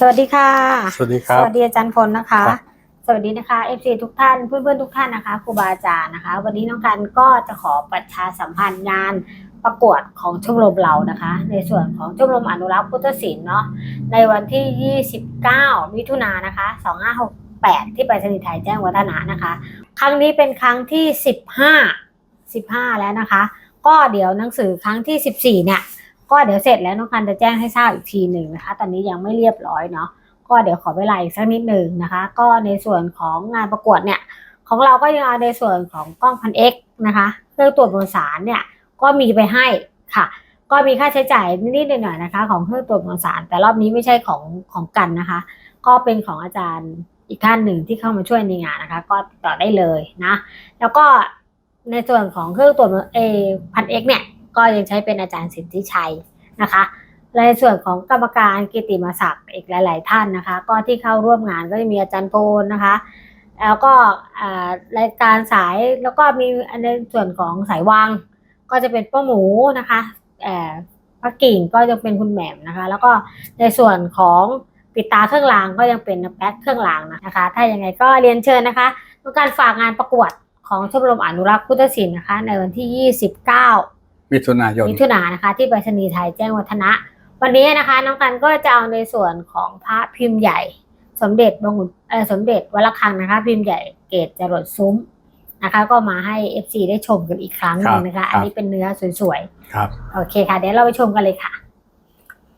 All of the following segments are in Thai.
สวัสดีค่ะ สวัสดีครับ สวัสดีอาจารย์พลนะคะ ครับ สวัสดีนะคะเอฟซีทุกท่านเพื่อนๆทุกท่านนะคะครูบาอาจารย์นะคะ วันนี้น้องกันก็จะขอประชาสัมพันธ์งานประกวดของชมรมเรานะคะ ในส่วนของชมรมอนุรักษ์พุทธศิลป์เนาะในวันที่ 29 มิถุนายนนะคะ 2568 ที่ไปรษณีย์ไทยแจ้งวัฒนะนะคะ ครั้งนี้เป็นครั้งที่ 15 15 แล้วนะคะ ก็เดี๋ยวหนังสือครั้งที่ 14 เนี่ย ก็เดี๋ยวเสร็จแล้วน้องกันจะแจ้งให้ทราบอีกทีหนึ่งนะคะ ตอนนี้ยังไม่เรียบร้อยเนาะก็เดี๋ยวขอเวลาอีกสักนิดหนึ่งนะคะ ก็ในส่วนของงานประกวดเนี่ยของเราก็ยังเอาในส่วนของกล้องพันเอ็กนะคะเครื่องตรวจมวลสารเนี่ยก็มีไปให้ค่ะ ก็มีค่าใช้จ่ายนิดหน่อยนะคะ ของเครื่องตรวจมวลสาร แต่รอบนี้ไม่ใช่ของของกันนะคะ ก็เป็นของอาจารย์อีกท่านหนึ่งที่เข้ามาช่วยในงานนะคะ ก็ติดต่อได้เลยนะ แล้วก็ในส่วนของเครื่องตรวจเอพันเอ็กเนี่ย ก็ยังใช้เป็นอาจารย์สิทธิชัยนะคะในส่วนของกรรมการกิติมศักดิ์อีกหลาย ๆ ท่านนะคะ ก็ที่เข้าร่วมงานก็จะมีอาจารย์โพลนะคะ แล้วก็รายการสายแล้วก็มีในส่วนของสายวางก็จะเป็นป้าหมูนะคะเอ่อพระกิ่งก็จะเป็นคุณแหม่มนะคะ แล้วก็ในส่วนของปิดตาเครื่องรางก็ยังเป็นแป๊กเครื่องรางนะคะ ถ้ายังไงก็เรียนเชิญนะคะต้องการฝากงานประกวดของชมรมอนุรักษ์พุทธศิลป์นะคะ ในวันที่ 29 มิถุนายนมิถุนายนนะคะ ที่ไปรษณีย์ไทยแจ้งวัฒนะ วันนี้นะคะน้องกันก็จะเอาในส่วนของพระพิมพ์ใหญ่ สมเด็จบางขุนเออสมเด็จวัดระฆังนะคะ พิมพ์ใหญ่เกตจรดซุ้มนะคะ ก็มาให้ FC ได้ชมกันอีกครั้งหนึ่งนะคะ อันนี้เป็นเนื้อสวยครับๆโอเคค่ะเดี๋ยวเราไปชมกันเลยค่ะ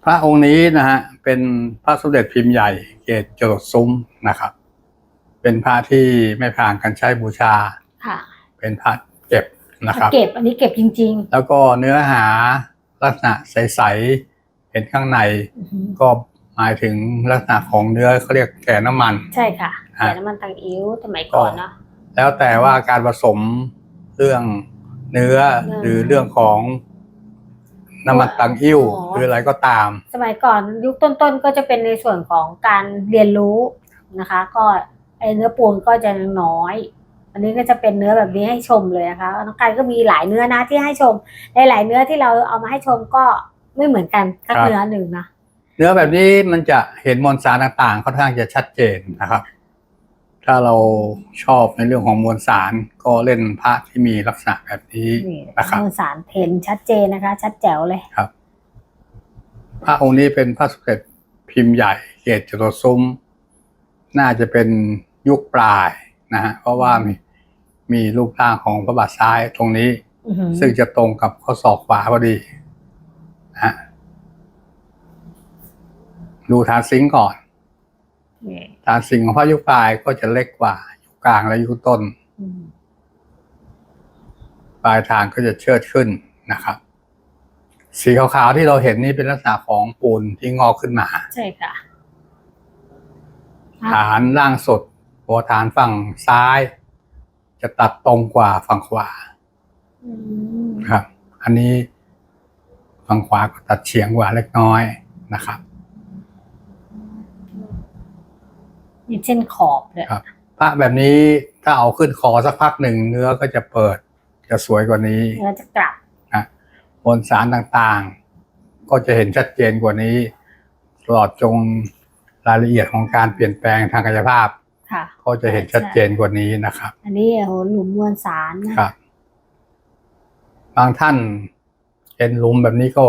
พระองค์นี้นะฮะเป็นพระสมเด็จพิมพ์ใหญ่เกตจรดซุ้มนะครับ เป็นพระที่ไม่ผ่านการใช้บูชาค่ะเป็นพระเก็บ นะครับ เก็บอันนี้เก็บจริง แล้วก็เนื้อหาลักษณะใสๆเห็นข้างในๆอือหือก็หมายถึงลักษณะของเนื้อเขาเรียกแก่น้ำมันใช่ค่ะอะ แต่น้ำมันตังอิ้วสมัยก่อนเนาะ แล้วแต่ว่าการผสมเรื่องเนื้อเนื้อหรือเรื่องของน้ำมันตังอิ่วอ๋อ หรืออะไรก็ตาม สมัยก่อนยุคต้นๆก็จะเป็นในส่วนของการเรียนรู้นะคะ ก็ไอเนื้อปูนก็จะน้อย อันนี้ก็จะเป็นเนื้อแบบนี้ให้ชมเลยนะคะน้องกายก็มีหลายเนื้อนะที่ให้ชมในหลายเนื้อที่เราเอามาให้ชมก็ไม่เหมือนกันสักครับเนื้อหนึ่งนะเนื้อแบบนี้มันจะเห็นมวลสารต่างๆค่อนข้างจะชัดเจนนะครับ ถ้าเราชอบในเรื่องของมวลสารก็เล่นพระที่มีลักษณะแบบนี้นี่นะครับมวลสารเห็นชัดเจนนะคะ ชัดแจ๋วเลยครับพระองค์นี้เป็นพระสมเด็จพิมพ์ใหญ่เกตจรดซุ้ม น่าจะเป็นยุคปลายนะฮะเพราะว่ามี มีรูปร่างของพระบาทซ้ายตรงนี้อื้อหือซึ่งจะตรงกับข้อศอกขวาพอดีนะฮะดูฐานซิงค์ก่อนนี่ฐานซิงค์ของพระยุคปลายก็จะเล็กกว่ายุคกลางและยุคต้นอืมปลายทางก็จะเชิดขึ้นนะครับ สีขาวๆที่เราเห็นนี่เป็นลักษณะของปูนที่งอกขึ้นมา ใช่ค่ะ ฐานล่างสุด หัวฐานฝั่งซ้าย จะตัดตรงกว่าฝั่งขวาอืมครับ อันนี้ฝั่งขวาก็ตัดเฉียงกว่าเล็กน้อยนะครับมีเส้นขอบเลยครับพระแบบนี้ถ้าเอาขึ้นคอสักพักหนึ่งเนื้อก็จะเปิด จะสวยกว่านี้เนื้อจะกลับนะมวลสารต่างๆ ก็จะเห็นชัดเจนกว่านี้ตลอดจงรายละเอียดของการเปลี่ยนแปลงทางกายภาพ ค่ะ ก็จะเห็นชัดเจนกว่านี้นะครับ อันนี้โอ้โหหลุมมวลสารนะครับ บางท่านเห็นหลุมแบบนี้ก็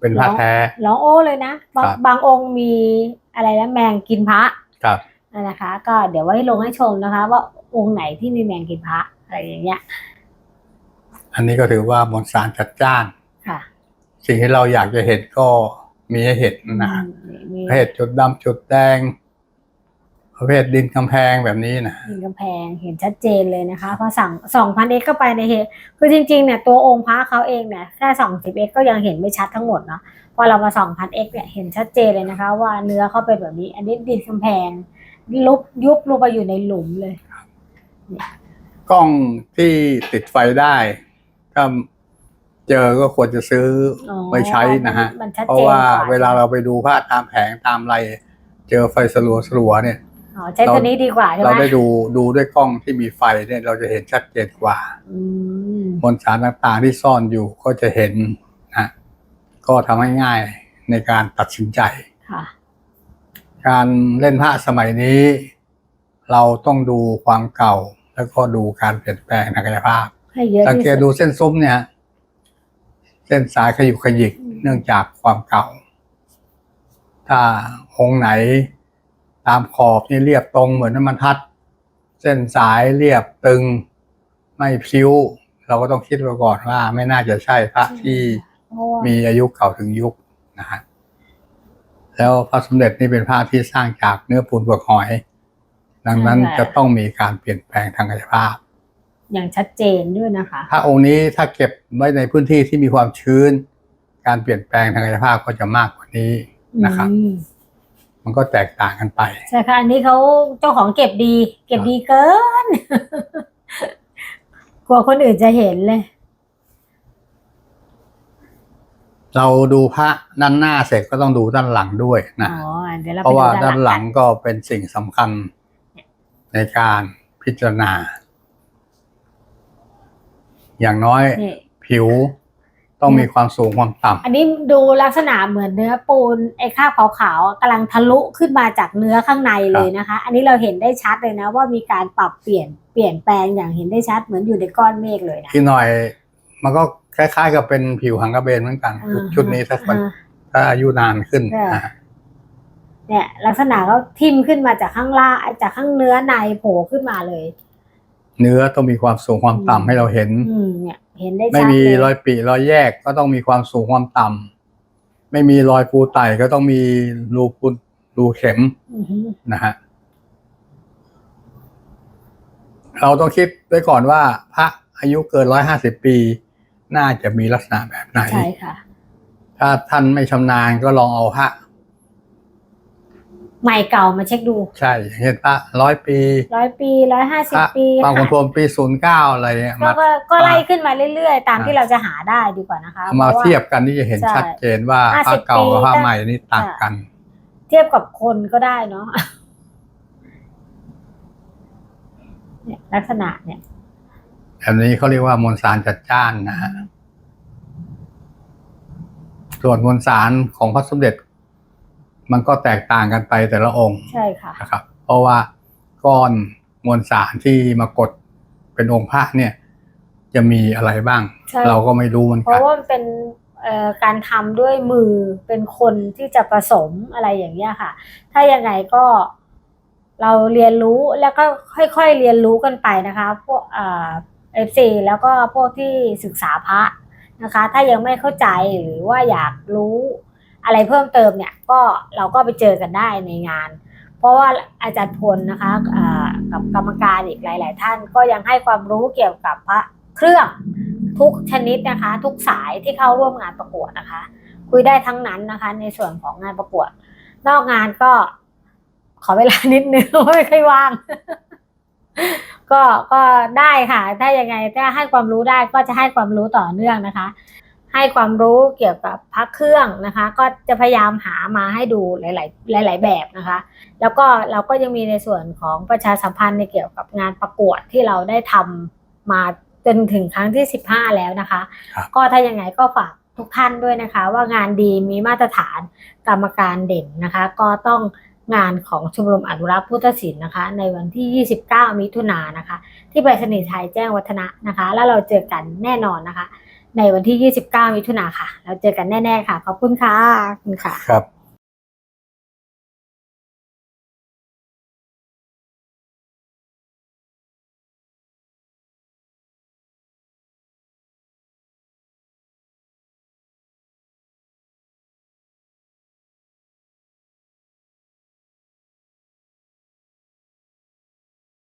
เป็นพระแท้ร้องโอ้เลยนะบางครับบางองค์มีอะไรนะแมงกินพระครับนั่นนะคะ ก็เดี๋ยวไว้ลงให้ชมนะคะ ว่าองค์ไหนที่มีแมงกินพระอะไรอย่างเงี้ย อันนี้ก็ถือว่ามวลสารจัดจ้านค่ะ สิ่งที่เราอยากจะเห็นก็มีให้เห็นนะฮะอืมมีประเภทจุดดำจุดแดง ประเภทดินกำแพงแบบนี้นะมีกำแพงเห็นชัดเจนเลยนะคะพอสั่งสองพันเอ็กเข้าไปในเหตุคือจริงๆเนี่ยตัวองค์พระเขาเองเนี่ยแค่สองสิบเอ็กก็ยังเห็นไม่ชัดทั้งหมดเนาะพอเรามาสองพันเอ็กเนี่ยเห็นชัดเจนเลยนะคะ ว่าเนื้อเขาเป็นแบบนี้ อันนี้ดินกำแพงลุบยุบลงไปอยู่ในหลุมเลยกล้องที่ติดไฟได้ถ้าเจอก็ควรจะซื้อออไปใช้นะฮะมันชัดเพราะเจนว่ากว่าเวลาเราไปดูภาพตามแผงตามอะไร เจอไฟสลัวสลัวๆเนี่ย อ๋อใช้ตัวนี้ดีกว่าใช่ไหมเราได้ดูดูด้วยกล้องที่มีไฟเนี่ยเราจะเห็นชัดเจนกว่าอืมมวลสารต่างๆที่ซ่อนอยู่ก็จะเห็นนะก็ทำให้ง่ายในการตัดสินใจค่ะการเล่นพระสมัยนี้ เราต้องดูความเก่า แล้วก็ดูการเปลี่ยนแปลงทางกายภาพให้เยอะสังที่เกตสุดูดเส้นซุ้มเนี่ยเส้นสายขยุกขยิกอืมเนื่องจากความเก่า ถ้าองค์ไหน ตามขอบนี่เรียบตรงเหมือนน้ำมันทัด เส้นสายเรียบตึง ไม่พลิ้ว เราก็ต้องคิดไว้ก่อนว่า ไม่น่าจะใช่พระที่เพราะว่ามีอายุเก่าถึงยุคนะฮะแล้วพระสมเด็จนี่เป็นพระที่สร้างจากเนื้อปูนเปลือกหอย ดังนั้นจะต้องมีการเปลี่ยนแปลงทางกายภาพ อย่างชัดเจนด้วยนะคะถ้าองค์นี้ถ้าเก็บไว้ในพื้นที่ที่มีความชื้น การเปลี่ยนแปลงทางกายภาพก็จะมากกว่านี้นะครับอื มมันก็แตกต่างกันไป ใช่ค่ะอันนี้เขาเจ้าของเก็บดี เก็บดีเกิน กลัวคนอื่นจะเห็นเลย เราดูพระด้านหน้าเสร็จก็ต้องดูด้านหลังด้วยนะอ๋อเดี๋ยวเราเพไปราะดูว่าด้าด้านนหหลัลังงกันก็เป็นสิ่งสำคัญในการพิจารณา อย่างน้อยนี่ผิว ต้องมีความสูงความต่ำอันนี้ดูลักษณะเหมือนเนื้อปูนไอ้คราบขาวๆกำลังทะลุขึ้นมาจากเนื้อข้างในเลยนะคะ อันนี้เราเห็นได้ชัดเลยนะ ว่ามีการปรับเปลี่ยนเปลี่ยนแปลงอย่างเห็นได้ชัดเหมือนอยู่ในก้อนเมฆเลยนะอีกหน่อยมันก็คล้ายๆ กับเป็นผิวหังกระเบนเหมือนกันอ่าชุดนี้ถ้ามันอ่าถ้าอายุนานขึ้นค่ะนะฮะเนี่ยลักษณะเขาทิ่มขึ้นมาจากข้างล่างจากข้างเนื้อในโผล่ขึ้นมาเลย เนื้อต้องมีความสูงความต่ำอืมให้เราเห็นอืมเนี่ย เห็นได้ชัดไม่มีเลยรอยปีรอยแยกก็ต้องมีความสูงความต่ำไม่มีรอยปูไต่ก็ต้องมีรูปูรูเข็มอือฮึนะฮะเราต้องคิดไว้ก่อนว่า พระอายุเกินร้อยห้าสิบปี น่าจะมีลักษณะแบบไหน ใช่ค่ะ ถ้าท่านไม่ชำนาญก็ลองเอาพระ ใหม่เก่ามาเช็คดูใช่อย่างเช่นพระร้อยปีร้อยปีร้อยห้าพสิบระปีบางคนทวนปีศูนย์เก้าอะไรเนี่ยก็มาก็ก็ไล่ขึ้นมาเรื่อยๆ ตามอ่าที่เราจะหาได้ดีกว่านะคะเอามาพระว่เทียบกันที่จะเห็นใช่ชัดเจนว่าพระ50เก่ากับพระปีใหม่นี่ต่างกัน เทียบกับคนก็ได้เนาะเนี่ยลักษณะเนี่ยแบบนี้เขาเรียกว่ามวลสารจัดจ้านนะฮะส่วนมวลสารของพระสมเด็จ มันก็แตกต่างกันไปแต่ละองค์ใช่ค่ะนะครับ เพราะว่าก้อนมวลสารที่มากดเป็นองค์พระเนี่ย จะมีอะไรบ้างใช่เราก็ไม่รู้เหมือนเพกันราะว่ามันเป็นเอ่อการทำด้วยมือเป็นคนที่จะผสมอะไรอย่างเงี้ยค่ะ ถ้ายังไงก็เราเรียนรู้แล้วก็ค่อยๆเรียนรู้กันไปนะคะ พวกเอ่อฟซีแล้วก็พวกที่ศึกษาพระนะคะ ถ้ายังไม่เข้าใจหรือว่าอยากรู้ อะไรเพิ่มเติมเนี่ยก็เราก็ไปเจอกันได้ในงาน เพราะว่าอาจารย์พลนะคะกับกรรมการอีกหลาย ๆ ท่านก็ยังให้ความรู้เกี่ยวกับพระเครื่องทุกชนิดนะคะ ทุกสายที่เข้าร่วมงานประกวดนะคะ คุยได้ทั้งนั้นนะคะ ในส่วนของงานประกวด นอกงานก็ขอเวลานิดนึงไม่ค่อยว่างก็ก็ได้ค่ะ ถ้ายังไงถ้าให้ความรู้ได้ก็จะให้ความรู้ต่อเนื่องนะคะ ให้ความรู้เกี่ยวกับพระเครื่องนะคะ ก็จะพยายามหามาให้ดูหลาย ๆ หลาย ๆ แบบนะคะ แล้วก็เราก็ยังมีในส่วนของประชาสัมพันธ์ในเกี่ยวกับงานประกวดที่เราได้ทำมาจนถึงครั้งที่ 15 แล้วนะคะครับก็ถ้ายังไงก็ฝากทุกท่านด้วยนะคะ ว่างานดีมีมาตรฐานกรรมการเด่นนะคะ ก็ต้องงานของชมรมอนุรักษ์พุทธศิลป์นะคะ ในวันที่ 29 มิถุนายนนะคะ ที่ไปรษณีย์ไทยแจ้งวัฒนะนะคะ แล้วเราเจอกันแน่นอนนะคะ ในวันที่ 29 มิถุนาค่ะเราเจอกันแน่ ๆ ค่ะ ขอบคุณค่ะคุณค่ะครับ